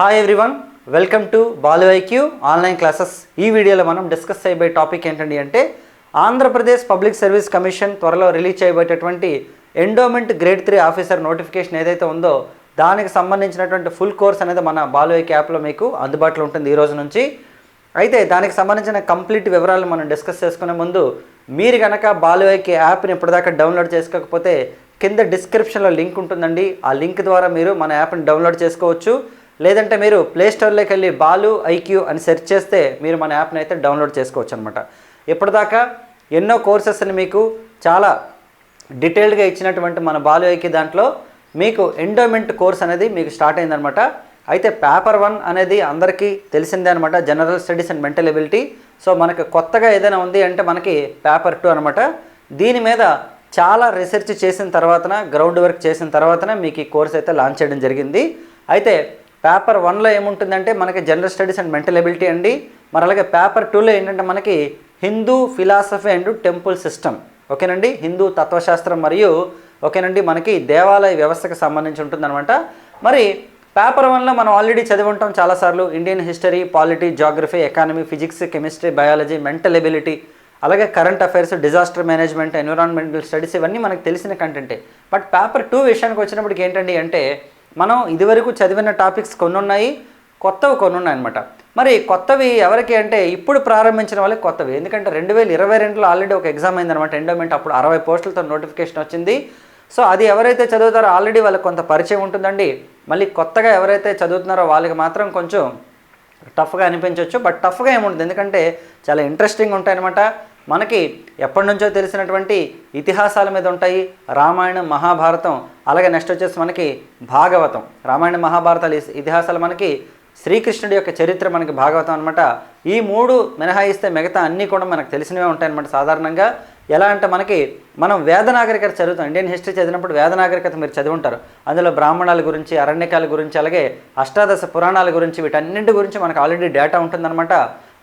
Hi everyone welcome to Balu online classes ఈ వీడియోలో మనం డిస్కస్ చేయబోయే టాపిక్ ఏంటండి అంటే ఆంధ్రప్రదేశ్ పబ్లిక్ సర్వీస్ కమిషన్ త్వరలో రిలీజ్ చేయబోయేటటువంటి endowment grade three officer notification ఏదైతే ఉందో దానికి సంబంధించినటువంటి ఫుల్ కోర్స్ అనేది మన బాలు యాప్లో మీకు అందుబాటులో ఉంటుంది ఈ రోజు నుంచి. అయితే దానికి సంబంధించిన కంప్లీట్ వివరాలు మనం డిస్కస్ చేసుకునే ముందు మీరు కనుక బాలువైకి యాప్ని ఇప్పటిదాకా డౌన్లోడ్ చేసుకోకపోతే కింద డిస్క్రిప్షన్లో లింక్ ఉంటుందండి. ఆ లింక్ ద్వారా మీరు మన యాప్ని డౌన్లోడ్ చేసుకోవచ్చు. లేదంటే మీరు ప్లేస్టోర్లోకి వెళ్ళి బాలు ఐక్యూ అని సెర్చ్ చేస్తే మీరు మన యాప్ని అయితే డౌన్లోడ్ చేసుకోవచ్చు అనమాట ఇప్పటిదాకా ఎన్నో కోర్సెస్ని మీకు చాలా డీటెయిల్డ్గా ఇచ్చినటువంటి మన బాలు ఐక్యూ దాంట్లో మీకు ఎండోమెంట్ కోర్స్ అనేది మీకు స్టార్ట్ అయిందనమాట అయితే పేపర్ వన్ అనేది అందరికీ తెలిసిందే అనమాట general studies and mental ability. So మనకు కొత్తగా ఏదైనా ఉంది అంటే మనకి పేపర్ టూ అనమాట దీని మీద చాలా రీసెర్చ్ చేసిన తర్వాతన గ్రౌండ్ వర్క్ చేసిన తర్వాతన మీకు ఈ కోర్స్ అయితే లాంచ్ చేయడం జరిగింది. అయితే పేపర్ వన్లో ఏముంటుందంటే మనకి general studies and mental ability అండి. మరి అలాగే పేపర్ టూలో ఏంటంటే మనకి Hindu philosophy and temple system. ఓకేనండి? హిందూ తత్వశాస్త్రం మరియు ఓకేనండి మనకి దేవాలయ వ్యవస్థకు సంబంధించి ఉంటుందన్నమాట. మరి పేపర్ వన్లో మనం ఆల్రెడీ చదివి ఉంటాం చాలాసార్లు. Indian history polity geography economy physics chemistry biology mental ability అలాగే current affairs disaster management environmental studies ఇవన్నీ మనకు తెలిసిన కంటెంటే. బట్ పేపర్ టూ విషయానికి వచ్చినప్పటికి ఏంటండి అంటే మనం ఇదివరకు చదివిన టాపిక్స్ కొన్ని ఉన్నాయి కొత్తవి కొన్ని ఉన్నాయన్నమాట మరి కొత్తవి ఎవరికి అంటే ఇప్పుడు ప్రారంభించిన వాళ్ళకి కొత్తవి. ఎందుకంటే రెండు వేల ఇరవై రెండులో ఆల్రెడీ ఒక ఎగ్జామ్ అయిందనమాట ఎండోమెంట్ అప్పుడు అరవై పోస్టులతో నోటిఫికేషన్ వచ్చింది. సో అది ఎవరైతే చదువుతారో ఆల్రెడీ వాళ్ళకి కొంత పరిచయం ఉంటుందండి. మళ్ళీ కొత్తగా ఎవరైతే చదువుతున్నారో వాళ్ళకి మాత్రం కొంచెం టఫ్గా అనిపించవచ్చు బట్ టఫ్గా ఏముంటుంది ఎందుకంటే చాలా ఇంట్రెస్టింగ్ ఉంటాయన్నమాట. మనకి ఎప్పటి నుంచో తెలిసినటువంటి ఇతిహాసాల మీద ఉంటాయి. రామాయణం మహాభారతం అలాగే నెక్స్ట్ వచ్చేసి మనకి భాగవతం. రామాయణ మహాభారతాలు ఇతిహాసాలు మనకి శ్రీకృష్ణుడి యొక్క చరిత్ర మనకి భాగవతం అనమాట ఈ మూడు మినహాయిస్తే మిగతా అన్నీ కూడా మనకు తెలిసినవే ఉంటాయన్నమాట సాధారణంగా. ఎలా అంటే మనకి మనం వేద నాగరికత చదువుతాం. ఇండియన్ హిస్టరీ చదివినప్పుడు వేద నాగరికత మీరు చదివి ఉంటారు అందులో బ్రాహ్మణాల గురించి అరణ్యకాల గురించి అలాగే అష్టాదశ పురాణాల గురించి వీటన్నింటి గురించి మనకు ఆల్రెడీ డేటా ఉంటుందన్నమాట.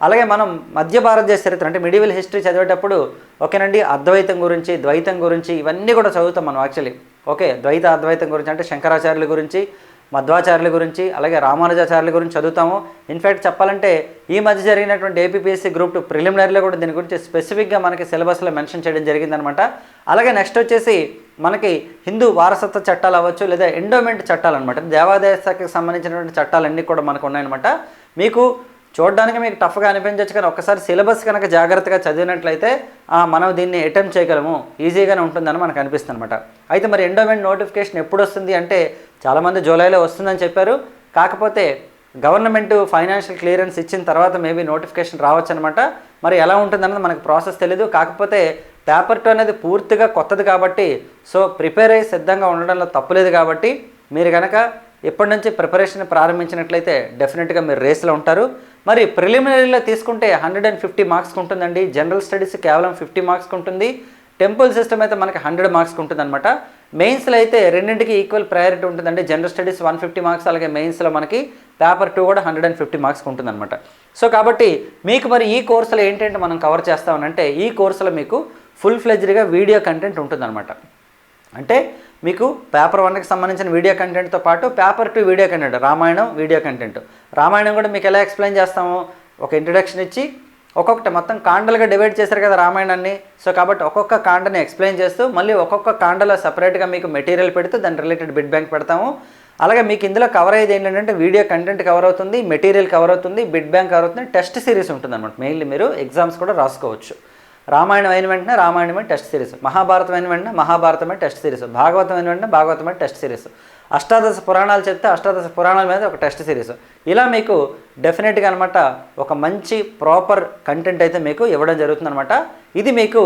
అలాగే మనం మధ్య భారతదేశ చరిత్ర అంటే మిడివల్ హిస్టరీ చదివేటప్పుడు ఓకేనండి అద్వైతం గురించి ద్వైతం గురించి ఇవన్నీ కూడా చదువుతాం మనం యాక్చువల్లీ ఓకే ద్వైత అద్వైతం గురించి అంటే శంకరాచార్యుల గురించి మధ్వాచార్యుల గురించి అలాగే రామానుజాచార్యుల గురించి చదువుతాము. ఇన్ఫ్యాక్ట్ చెప్పాలంటే ఈ మధ్య జరిగినటువంటి ఏపీపీఎస్సీ గ్రూప్ టూ ప్రిలిమినరీలో కూడా దీని గురించి స్పెసిఫిక్గా మనకి సిలబస్లో మెన్షన్ చేయడం జరిగిందనమాట అలాగే నెక్స్ట్ వచ్చేసి మనకి హిందూ వారసత్వ చట్టాలు అవ్వచ్చు లేదా ఎండోమెంట్ చట్టాలు అనమాట దేవాదాయ శాఖకి సంబంధించినటువంటి చట్టాలన్నీ కూడా మనకు ఉన్నాయన్నమాట. మీకు చూడడానికి మీకు టఫ్గా అనిపించవచ్చు కానీ ఒక్కసారి సిలబస్ కనుక జాగ్రత్తగా చదివినట్లయితే మనం దీన్ని అటెంప్ట్ చేయగలము. ఈజీగానే ఉంటుందని మనకు అనిపిస్తుంది అనమాట అయితే మరి ఎండోమెంట్ నోటిఫికేషన్ ఎప్పుడు వస్తుంది అంటే చాలామంది జూలైలో వస్తుందని చెప్పారు. కాకపోతే గవర్నమెంట్ ఫైనాన్షియల్ క్లియరెన్స్ ఇచ్చిన తర్వాత మేబీ నోటిఫికేషన్ రావచ్చు అనమాట మరి ఎలా ఉంటుందన్నది మనకు ప్రాసెస్ తెలియదు కాకపోతే పేపర్ టూ అనేది పూర్తిగా కొత్తది కాబట్టి సో ప్రిపేర్ అయ్యి సిద్ధంగా ఉండడంలో తప్పులేదు కాబట్టి మీరు కనుక ఇప్పటి నుంచి ప్రిపరేషన్ ప్రారంభించినట్లయితే డెఫినెట్గా మీరు రేస్లో ఉంటారు. మరి ప్రిలిమినరీలో తీసుకుంటే హండ్రెడ్ అండ్ ఫిఫ్టీ మార్క్స్కి ఉంటుందండి. జనరల్ స్టడీస్ కేవలం ఫిఫ్టీ మార్క్స్కి ఉంటుంది. టెంపుల్ సిస్టమ్ అయితే మనకి హండ్రెడ్ మార్క్స్కి ఉంటుంది అనమాట మెయిన్స్లో అయితే రెండింటికి ఈక్వల్ ప్రయారిటీ ఉంటుందండి. General studies one fifty marks అలాగే మెయిన్స్లో మనకి పేపర్ టూ కూడా హండ్రెడ్ అండ్ ఫిఫ్టీ మార్క్స్కి ఉంటుందన్నమాట. సో కాబట్టి మీకు మరి ఈ కోర్సులో ఏంటంటే మనం కవర్ చేస్తామనంటే ఈ కోర్సులో మీకు ఫుల్ ఫ్లెజ్డ్గా వీడియో కంటెంట్ ఉంటుందన్నమాట. అంటే మీకు పేపర్ వన్కి సంబంధించిన వీడియో కంటెంట్తో పాటు paper two video content Ramayanam video content. Ramayanam కూడా మీకు ఎలా ఎక్స్ప్లెయిన్ చేస్తాము? ఒక ఇంట్రడక్షన్ ఇచ్చి ఒక్కొక్కటి మొత్తం కాండలుగా డివైడ్ చేశారు కదా రామాయణాన్ని. సో కాబట్టి ఒక్కొక్క కాండని ఎక్స్ప్లెయిన్ చేస్తూ మళ్ళీ ఒక్కొక్క కాండలో సపరేట్గా మీకు మెటీరియల్ పెడుతూ దాని రిలేటెడ్ బిడ్ బ్యాంక్ పెడతాము. అలాగే మీకు ఇందులో కవర్ అయ్యేది ఏంటంటే వీడియో కంటెంట్ కవర్ అవుతుంది మెటీరియల్ కవర్ అవుతుంది బిడ్ బ్యాంక్ కవర్ అవుతుంది టెస్ట్ సిరీస్ ఉంటుంది అనమాట మెయిన్లీ మీరు ఎగ్జామ్స్ కూడా రాసుకోవచ్చు. రామాయణం అయిన వెంటనే రామాయణమే టెస్ట్ సిరీస్. మహాభారతం అయిన వెంటనే మహాభారతమే టెస్ట్ సిరీస్. భాగవతం అయిన వెంటనే భాగవతమే టెస్ట్ సిరీస్. అష్టాదశ పురాణాలు చెప్తే అష్టాదశ పురాణాల మీద ఒక టెస్ట్ సిరీస్. ఇలా మీకు డెఫినెట్గా అనమాట ఒక మంచి ప్రాపర్ కంటెంట్ అయితే మీకు ఇవ్వడం జరుగుతుంది అనమాట ఇది మీకు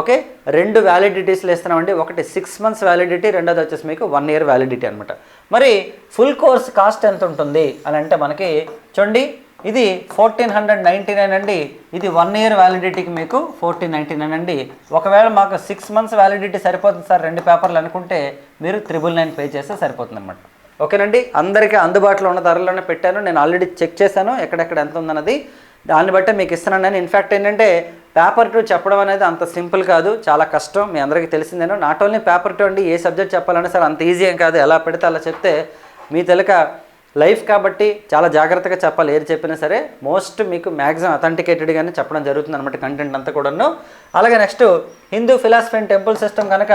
ఓకే రెండు వ్యాలిడిటీస్లు ఇస్తున్నామండి ఒకటి సిక్స్ మంత్స్ వ్యాలిడిటీ రెండోది వచ్చేసి మీకు వన్ ఇయర్ వ్యాలిడిటీ అనమాట మరి ఫుల్ కోర్స్ కాస్ట్ ఎంత ఉంటుంది అని అంటే మనకి చూడండి ఇది ఫోర్టీన్ హండ్రెడ్ నైంటీ నైన్ అండి. ఇది వన్ ఇయర్ వ్యాలిడిటీకి మీకు ఫోర్టీన్ నైంటీ నైన్ అండి. ఒకవేళ మాకు సిక్స్ మంత్స్ వ్యాలిడిటీ సరిపోతుంది సార్ రెండు పేపర్లు అనుకుంటే మీరు త్రిబుల్ నైన్ పే చేస్తే సరిపోతుంది అనమాట ఓకేనండి? అందరికీ అందుబాటులో ఉన్న ధరలోనే పెట్టాను. నేను ఆల్రెడీ చెక్ చేశాను ఎక్కడెక్కడ ఎంత ఉందన్నది. దాన్ని బట్టి మీకు ఇస్తున్నాను నేను. ఇన్ఫ్యాక్ట్ ఏంటంటే పేపర్ టూ చెప్పడం అనేది అంత సింపుల్ కాదు చాలా కష్టం. మీ అందరికీ తెలిసిందేనో. నాట్ ఓన్లీ పేపర్ టూ అండి ఏ సబ్జెక్ట్ చెప్పాలన్నా సరే అంత ఈజీ ఏం కాదు. ఎలా పెడితే అలా చెప్తే మీ తెలక లైఫ్ కాబట్టి చాలా జాగ్రత్తగా చెప్పాలి. ఏది చెప్పినా సరే మోస్ట్ మీకు మ్యాక్సిమం అథెంటికేటెడ్గానే చెప్పడం జరుగుతుంది అనమాట కంటెంట్ అంతా కూడాను. అలాగే next Hindu philosophy and temple system కనుక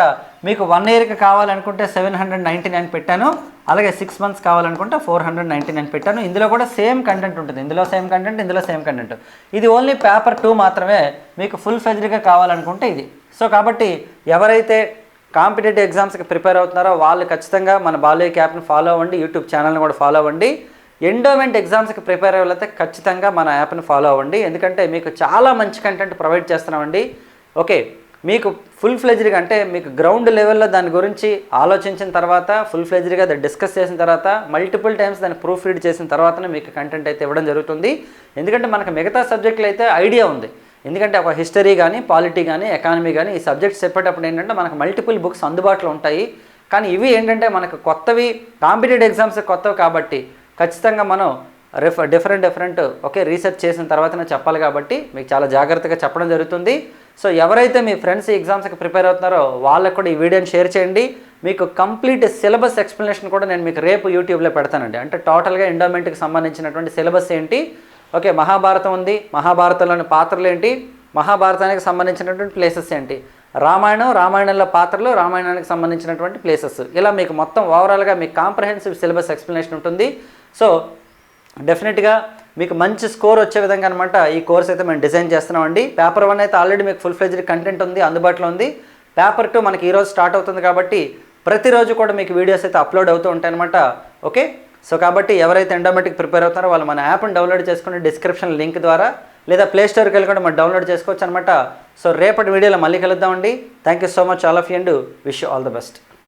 మీకు వన్ ఇయర్కి కావాలనుకుంటే సెవెన్ హండ్రెడ్ నైంటీ నైన్ పెట్టాను. అలాగే సిక్స్ మంత్స్ కావాలనుకుంటే ఫోర్ హండ్రెడ్ నైంటీ నైన్ పెట్టాను. ఇందులో కూడా సేమ్ కంటెంట్ ఉంటుంది. ఇందులో సేమ్ కంటెంట్ ఇందులో సేమ్ కంటెంట్. ఇది ఓన్లీ పేపర్ టూ మాత్రమే మీకు ఫుల్ ఫెజ్డ్గా కావాలనుకుంటే ఇది. సో కాబట్టి ఎవరైతే కాంపిటేటివ్ ఎగ్జామ్స్కి ప్రిపేర్ అవుతున్నారో వాళ్ళు ఖచ్చితంగా మన బాలయ్య యాప్ని ఫాలో అవ్వండి యూట్యూబ్ ఛానల్ని కూడా ఫాలో అవ్వండి. ఎండోమెంట్ ఎగ్జామ్స్కి ప్రిపేర్ అవ్వాలైతే ఖచ్చితంగా మన యాప్ని ఫాలో అవ్వండి. ఎందుకంటే మీకు చాలా మంచి కంటెంట్ ప్రొవైడ్ చేస్తున్నామండి. ఓకే మీకు ఫుల్ ఫ్లెజ్డ్గా అంటే మీకు గ్రౌండ్ లెవెల్లో దాని గురించి ఆలోచించిన తర్వాత ఫుల్ ఫ్లెజ్డ్గా దాన్ని డిస్కస్ చేసిన తర్వాత మల్టిపుల్ టైమ్స్ దాన్ని ప్రూఫ్ రీడ్ చేసిన తర్వాతనే మీకు కంటెంట్ అయితే ఇవ్వడం జరుగుతుంది. ఎందుకంటే మనకు మిగతా సబ్జెక్టులు అయితే ఐడియా ఉంది. ఎందుకంటే ఒక హిస్టరీ కానీ పాలిటీ కానీ ఎకానమీ కానీ ఈ సబ్జెక్ట్స్ చెప్పేటప్పుడు ఏంటంటే మనకు మల్టిపుల్ బుక్స్ అందుబాటులో ఉంటాయి. కానీ ఇవి ఏంటంటే మనకు కొత్తవి కాంపిటేటివ్ ఎగ్జామ్స్ కొత్తవి కాబట్టి ఖచ్చితంగా మనం రిఫ డిఫరెంట్ డిఫరెంట్ ఓకే రీసెర్చ్ చేసిన తర్వాతనే చెప్పాలి కాబట్టి మీకు చాలా జాగ్రత్తగా చెప్పడం జరుగుతుంది. సో ఎవరైతే మీ ఫ్రెండ్స్ ఎగ్జామ్స్కి ప్రిపేర్ అవుతున్నారో వాళ్ళకు కూడా ఈ వీడియోని షేర్ చేయండి. మీకు కంప్లీట్ సిలబస్ ఎక్స్ప్లెనేషన్ కూడా నేను మీకు రేపు యూట్యూబ్లో పెడతానండి. అంటే టోటల్గా ఎండోమెంట్కి సంబంధించినటువంటి సిలబస్ ఏంటి ఓకే మహాభారతం ఉంది. మహాభారతంలోని పాత్రలు ఏంటి? మహాభారతానికి సంబంధించినటువంటి ప్లేసెస్ ఏంటి? రామాయణం రామాయణంలో పాత్రలు రామాయణానికి సంబంధించినటువంటి ప్లేసెస్ ఇలా మీకు మొత్తం ఓవరాల్గా మీకు కాంప్రహెన్సివ్ సిలబస్ ఎక్స్ప్లెనేషన్ ఉంటుంది. సో డెఫినెట్గా మీకు మంచి స్కోర్ వచ్చే విధంగా అనమాట ఈ కోర్స్ అయితే మేము డిజైన్ చేస్తున్నామండి. పేపర్ వన్ అయితే ఆల్రెడీ మీకు ఫుల్ ఫ్లెజ్డ్ కంటెంట్ ఉంది అందుబాటులో ఉంది. పేపర్ టూ మనకి ఈరోజు స్టార్ట్ అవుతుంది కాబట్టి ప్రతిరోజు కూడా మీకు వీడియోస్ అయితే అప్లోడ్ అవుతూ ఉంటాయి అనమాట ఓకే సో కాబట్టి ఎవరైతే ఎండోమెటిక్ ప్రిపేర్ అవుతారో వాళ్ళు మన యాప్ని డౌన్లోడ్ చేసుకుని డిస్క్రిప్షన్ లింక్ ద్వారా లేదా ప్లే స్టోర్కి వెళ్ళి కూడా మనం డౌన్లోడ్ చేసుకోవచ్చు అనమాట సో రేపటి వీడియోలో మళ్ళీ కలుద్దామండి. Thank you so much all of you and wish all the best